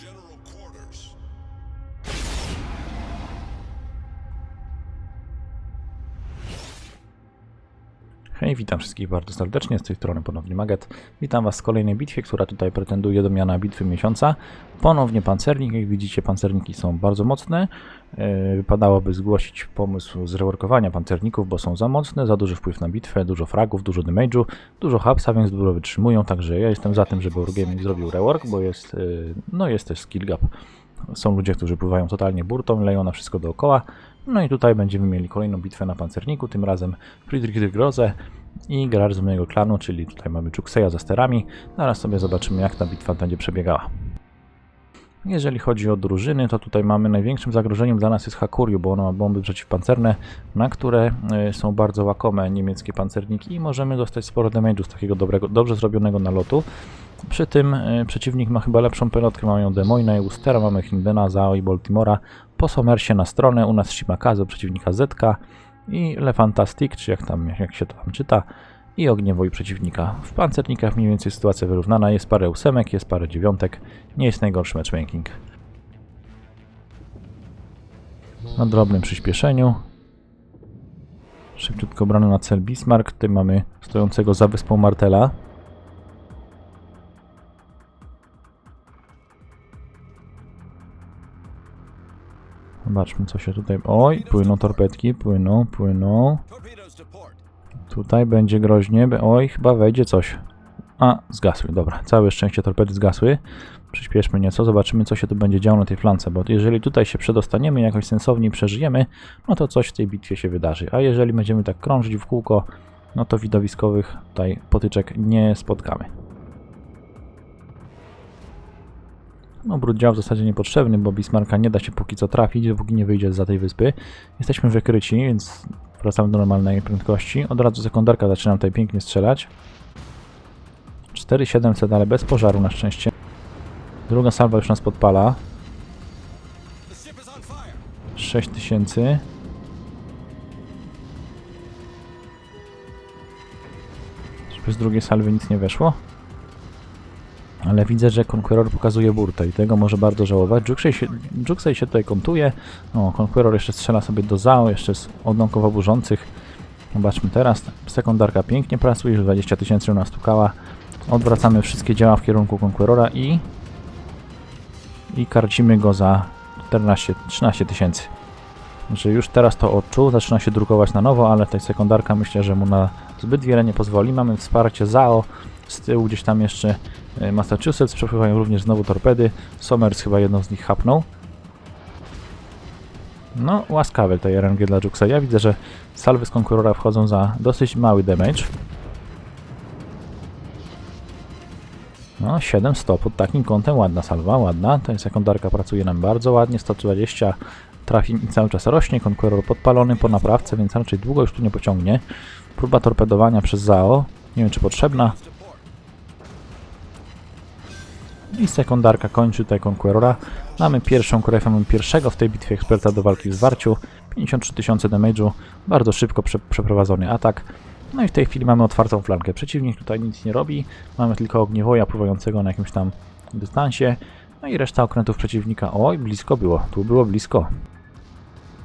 General quarters. Hej, witam wszystkich bardzo serdecznie, z tej strony ponownie Maget. Witam Was w kolejnej bitwie, która tutaj pretenduje do miana bitwy miesiąca. Ponownie pancernik, jak widzicie pancerniki są bardzo mocne. Yy, Wypadałoby zgłosić pomysł zreworkowania pancerników, bo są za mocne, za duży wpływ na bitwę, dużo fragów, dużo damage'u, dużo hapsa, więc dużo wytrzymują, także ja jestem za tym, żeby Wargaming zrobił rework, bo jest, yy, no jest też skill gap. Są ludzie, którzy pływają totalnie burtą, leją na wszystko dookoła. No i tutaj będziemy mieli kolejną bitwę na pancerniku, tym razem Friedrich de Groze i gracz z mojego klanu, czyli tutaj mamy Czukseja za sterami. Zaraz sobie zobaczymy, jak ta bitwa będzie przebiegała. Jeżeli chodzi o drużyny, to tutaj mamy największym zagrożeniem dla nas jest Hakuryu, bo ono ma bomby przeciwpancerne, na które y, są bardzo łakome niemieckie pancerniki i możemy dostać sporo damage'u z takiego dobrego, dobrze zrobionego nalotu. Przy tym y, przeciwnik ma chyba lepszą pelotkę, mają Demoina i Ustera, mamy Hindena, Zao i Baltimora. Po Somersie na stronę, u nas Shimakaze, przeciwnika Zetka i Le Fantastic, czy jak tam, jak się to tam czyta, i Ogniewoj przeciwnika. W pancernikach mniej więcej sytuacja wyrównana, jest parę ósemek, jest parę dziewiątek, nie jest najgorszy matchmaking. Na drobnym przyspieszeniu. Szybciutko brano na cel Bismarck, tutaj mamy stojącego za wyspą Martela. Zobaczmy co się tutaj... Oj, płyną torpedki, płyną, płyną. Tutaj będzie groźnie. Oj, chyba wejdzie coś. A, zgasły, dobra. Całe szczęście torpedy zgasły. Przyspieszmy nieco, zobaczymy co się tu będzie działo na tej flance, bo jeżeli tutaj się przedostaniemy jakoś sensownie przeżyjemy, no to coś w tej bitwie się wydarzy. A jeżeli będziemy tak krążyć w kółko, no to widowiskowych tutaj potyczek nie spotkamy. Brud dział w zasadzie niepotrzebny, bo Bismarcka nie da się póki co trafić, dopóki nie wyjdzie za tej wyspy. Jesteśmy wykryci, więc wracamy do normalnej prędkości. Od razu sekundarka zaczynam tutaj pięknie strzelać. 4700, ale bez pożaru na szczęście. Druga salwa już nas podpala. The ship is on fire. 6000. Żeby z drugiej salwy nic nie weszło. Ale widzę, że Conqueror pokazuje burtę i tego może bardzo żałować. Juxej się, się tutaj kontuje. O, Conqueror jeszcze strzela sobie do Zao, jeszcze z odłamkowo burzących. Zobaczmy teraz. Sekundarka pięknie pracuje, już 20 tysięcy u nas stukała. Odwracamy wszystkie działa w kierunku Conquerora i i karcimy go za 14, 13 tysięcy. Że już teraz to odczuł, zaczyna się drukować na nowo, ale tej sekundarka myślę, że mu na zbyt wiele nie pozwoli. Mamy wsparcie ZAO, z tyłu gdzieś tam jeszcze e, Massachusetts, przepływają również znowu torpedy. Somers chyba jedną z nich hapnął. No, łaskawe tej RNG dla Juxa. Ja widzę, że salwy z Conquerora wchodzą za dosyć mały damage. No, 700 pod takim kątem, ładna salwa, ładna. Ten sekundarka pracuje nam bardzo ładnie, 120 trafień i cały czas rośnie. Conqueror podpalony po naprawce, więc raczej długo już tu nie pociągnie. Próba torpedowania przez ZAO, nie wiem czy potrzebna. I sekundarka kończy tutaj Conquerora. Mamy pierwszą korefę, mamy pierwszego w tej bitwie eksperta do walki w zwarciu. 53 tysiące damage'u, bardzo szybko prze przeprowadzony atak. No i w tej chwili mamy otwartą flankę. Przeciwnik tutaj nic nie robi. Mamy tylko ogniewoja pływającego na jakimś tam dystansie. No i reszta okrętów przeciwnika. Oj, blisko było. Tu było blisko.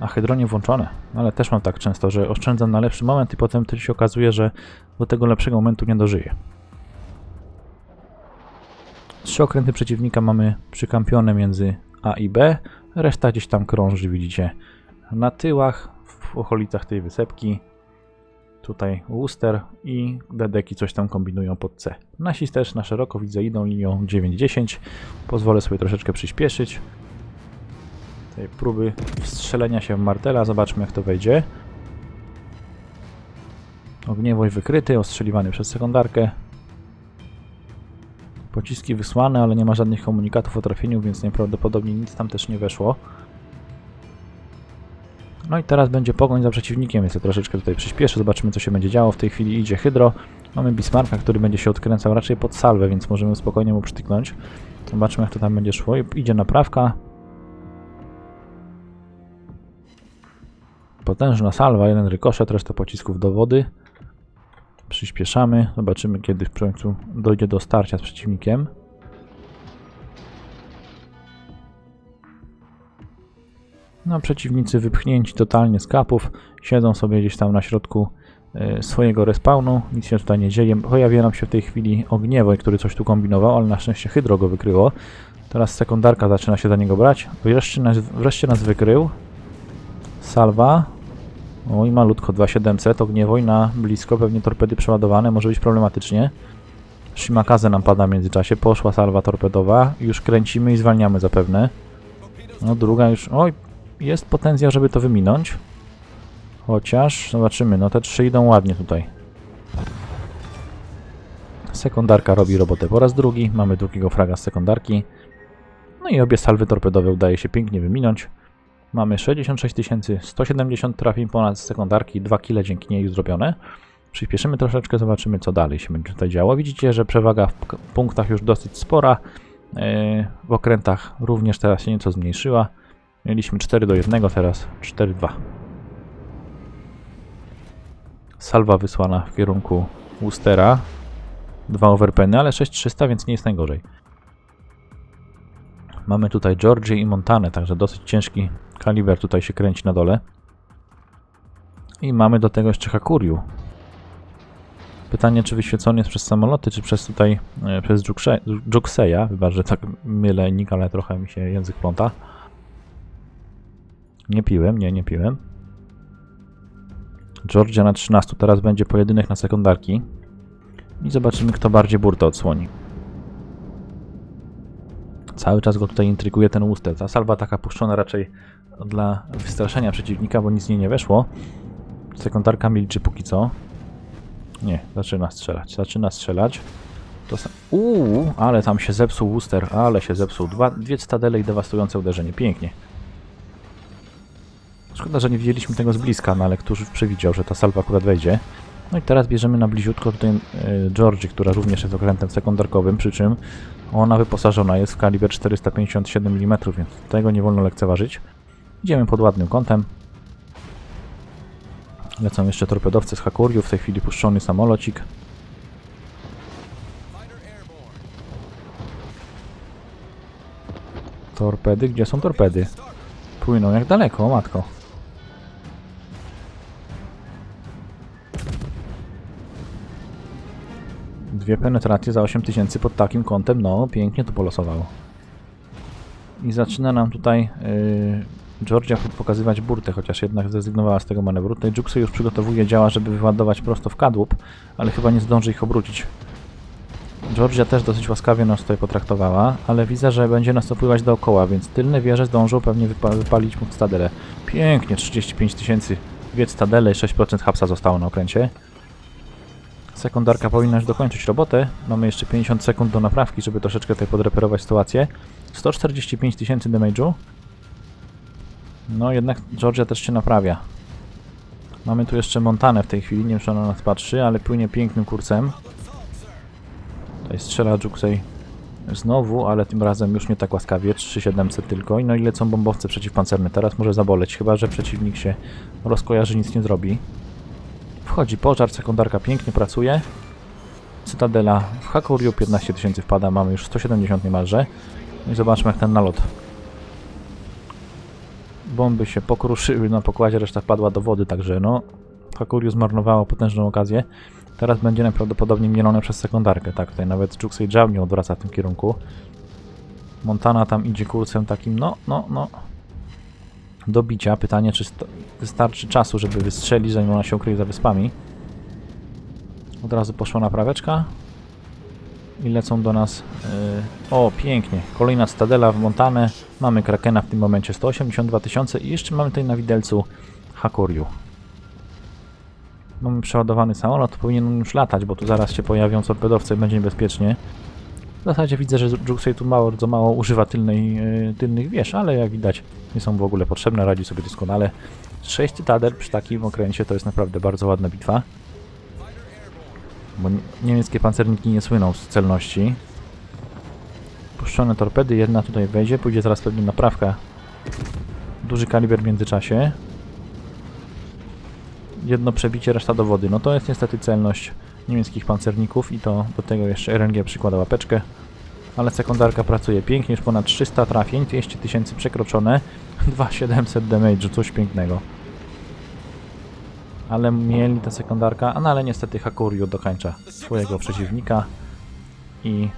A hydronie włączone. Ale też mam tak często, że oszczędzam na lepszy moment i potem to się okazuje, że do tego lepszego momentu nie dożyję. Trzy okręty przeciwnika mamy przykampione między A i B. Reszta gdzieś tam krąży, widzicie, na tyłach, w okolicach tej wysepki. Tutaj Worcester i Dedeki coś tam kombinują pod C. Nasi też na szeroko widzę idą linią 9-10. Pozwolę sobie troszeczkę przyspieszyć. Tej próby wstrzelenia się w martela. Zobaczmy jak to wejdzie. Ogniewoj wykryty, ostrzeliwany przez sekundarkę. Pociski wysłane, ale nie ma żadnych komunikatów o trafieniu, więc najprawdopodobniej nic tam też nie weszło. No i teraz będzie pogoń za przeciwnikiem, więc ja troszeczkę tutaj przyspieszę, zobaczymy co się będzie działo. W tej chwili idzie Hydro. Mamy Bismarcka, który będzie się odkręcał raczej pod salwę, więc możemy spokojnie mu przytyknąć. Zobaczmy jak to tam będzie szło. Idzie naprawka. Potężna salwa, jeden rykoszet, reszta pocisków do wody. Przyspieszamy. Zobaczymy, kiedy w końcu dojdzie do starcia z przeciwnikiem. No, przeciwnicy wypchnięci totalnie z kapów, siedzą sobie gdzieś tam na środku e, swojego respawnu, nic się tutaj nie dzieje. Pojawia nam się w tej chwili Ogniewoj, który coś tu kombinował, ale na szczęście Hydro go wykryło. Teraz sekundarka zaczyna się za niego brać. Wreszcie nas, wreszcie nas wykrył. Salwa, Oj, malutko, 2700, ogniewoj na blisko, pewnie torpedy przeładowane, może być problematycznie. Shimakaze nam pada w międzyczasie, poszła salwa torpedowa, już kręcimy i zwalniamy zapewne. No druga już, oj, jest potencjał, żeby to wyminąć. Chociaż, zobaczymy, no te trzy idą ładnie tutaj. Sekundarka robi robotę po raz drugi, mamy drugiego fraga z sekundarki. No i obie salwy torpedowe udaje się pięknie wyminąć. Mamy 66 170 trafień ponad sekundarki, 2 kile dzięki niej zrobione. Przyspieszymy troszeczkę, zobaczymy co dalej się będzie tutaj działo. Widzicie, że przewaga w punktach już dosyć spora. Yy, W okrętach również teraz się nieco zmniejszyła. Mieliśmy 4 do 1, teraz 4-2. Salwa wysłana w kierunku Worcestera. Dwa overpeny, ale 6300, więc nie jest najgorzej. Mamy tutaj Georgię i Montanę, także dosyć ciężki kaliber tutaj się kręci na dole. I mamy do tego jeszcze Hakuriu. Pytanie, czy wyświecony jest przez samoloty, czy przez tutaj, e, przez Jukseya. Chyba, że tak mylę nick, ale trochę mi się język pląta. Nie piłem, nie, nie piłem. Georgia na 13, teraz będzie pojedynek na sekundarki. I zobaczymy, kto bardziej burtę odsłoni. Cały czas go tutaj intryguje ten Worcester. Ta salwa taka puszczona raczej dla wystraszenia przeciwnika, bo nic z niej nie weszło. Sekundarka milczy póki co. Nie, zaczyna strzelać. Zaczyna strzelać. To sa- Uuu, ale tam się zepsuł Worcester, ale się zepsuł. Dwa, dwie stadele i dewastujące uderzenie. Pięknie. Szkoda, że nie widzieliśmy tego z bliska, no ale któż przewidział, że ta salwa akurat wejdzie. No i teraz bierzemy na bliziutko tutaj e, Georgie, która również jest okrętem sekundarkowym, przy czym ona wyposażona jest w kaliber 457 mm, więc tego nie wolno lekceważyć. Idziemy pod ładnym kątem. Lecą jeszcze torpedowcy z Hakuriu, w tej chwili puszczony samolocik. Torpedy? Gdzie są torpedy? Płyną jak daleko, matko. Dwie penetracje za 8000 pod takim kątem, no pięknie to polosowało. I zaczyna nam tutaj yy, Georgia pokazywać burtę, chociaż jednak zrezygnowała z tego manewru. Tutaj Juxy już przygotowuje działa, żeby wyładować prosto w kadłub, ale chyba nie zdąży ich obrócić. Georgia też dosyć łaskawie nas tutaj potraktowała, ale widzę, że będzie nas opływać dookoła, więc tylne wieże zdążą pewnie wypa wypalić mu stadelę. Pięknie, 35 tysięcy. Dwie stadele i 6% hapsa zostało na okręcie. Sekundarka powinna już dokończyć robotę. Mamy jeszcze 50 sekund do naprawki, żeby troszeczkę tutaj podreperować sytuację. 145 tysięcy damage'u. No jednak Georgia też się naprawia. Mamy tu jeszcze Montanę w tej chwili, nie wiem czy ona na nas patrzy, ale płynie pięknym kursem. Tutaj strzela Juxej znowu, ale tym razem już nie tak łaskawie, 3700 tylko. I no i lecą bombowce przeciwpancerne, teraz może zaboleć, chyba że przeciwnik się rozkojarzy, nic nie zrobi. Wchodzi pożar, sekundarka pięknie pracuje. Cytadela w Hakuriu 15 tysięcy wpada, mamy już 170 niemalże. No i zobaczmy jak ten nalot. Bomby się pokruszyły na pokładzie, reszta wpadła do wody, także no Hakuriu zmarnowało potężną okazję. Teraz będzie najprawdopodobniej mielone przez sekundarkę, tak, tutaj nawet Juxei Jab nie odwraca w tym kierunku. Montana tam idzie kursem takim, no, no, no, do bicia. Pytanie, czy wystarczy czasu, żeby wystrzelić, zanim ona się ukryje za wyspami. Od razu poszła napraweczka. I lecą do nas... Yy... O, pięknie. Kolejna stadela w Montanę. Mamy Krakena w tym momencie 182 tysiące i jeszcze mamy tutaj na widelcu Hakuriu. Mamy przeładowany samolot, powinien już latać, bo tu zaraz się pojawią torpedowce i będzie niebezpiecznie. W zasadzie widzę, że Juxei tu mało, bardzo mało używa tylnej, yy, tylnych wież, ale jak widać nie są w ogóle potrzebne, radzi sobie doskonale. 6 cytadel przy takim okręcie to jest naprawdę bardzo ładna bitwa. Bo nie- niemieckie pancerniki nie słyną z celności. Puszczone torpedy, jedna tutaj wejdzie, pójdzie zaraz pewnie naprawka. Duży kaliber w międzyczasie. Jedno przebicie, reszta do wody. No to jest niestety celność niemieckich pancerników i to do tego jeszcze RNG przykłada łapeczkę. ale sekundarka pracuje pięknie, już ponad 300 trafień, 200 tysięcy przekroczone, 2700 damage, coś pięknego. Ale mieli ta sekundarka, no ale niestety Hakuryu dokańcza swojego przeciwnika i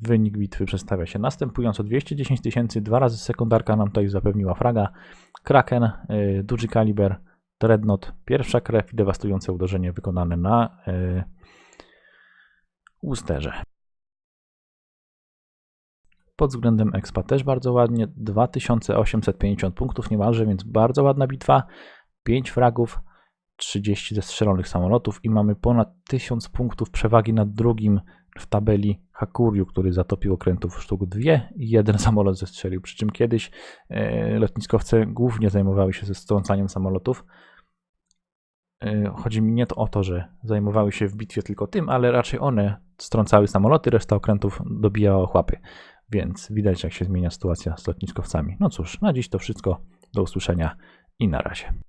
wynik bitwy przedstawia się następująco. 210 tysięcy, dwa razy sekundarka nam tutaj zapewniła fraga, Kraken, y, duży kaliber, Dreadnought, pierwsza krew i dewastujące uderzenie wykonane na y, usterze. Pod względem expa też bardzo ładnie, 2850 punktów niemalże, więc bardzo ładna bitwa, 5 fragów, 30 zestrzelonych samolotów i mamy ponad 1000 punktów przewagi nad drugim w tabeli Hakuryu, który zatopił okrętów sztuk 2 i jeden samolot zestrzelił. Przy czym kiedyś e, lotniskowce głównie zajmowały się strącaniem samolotów. E, chodzi mi nie o to, że zajmowały się w bitwie tylko tym, ale raczej one strącały samoloty, reszta okrętów dobijała chłapy. Więc widać, jak się zmienia sytuacja z lotniskowcami. No cóż, na dziś to wszystko. Do usłyszenia i na razie.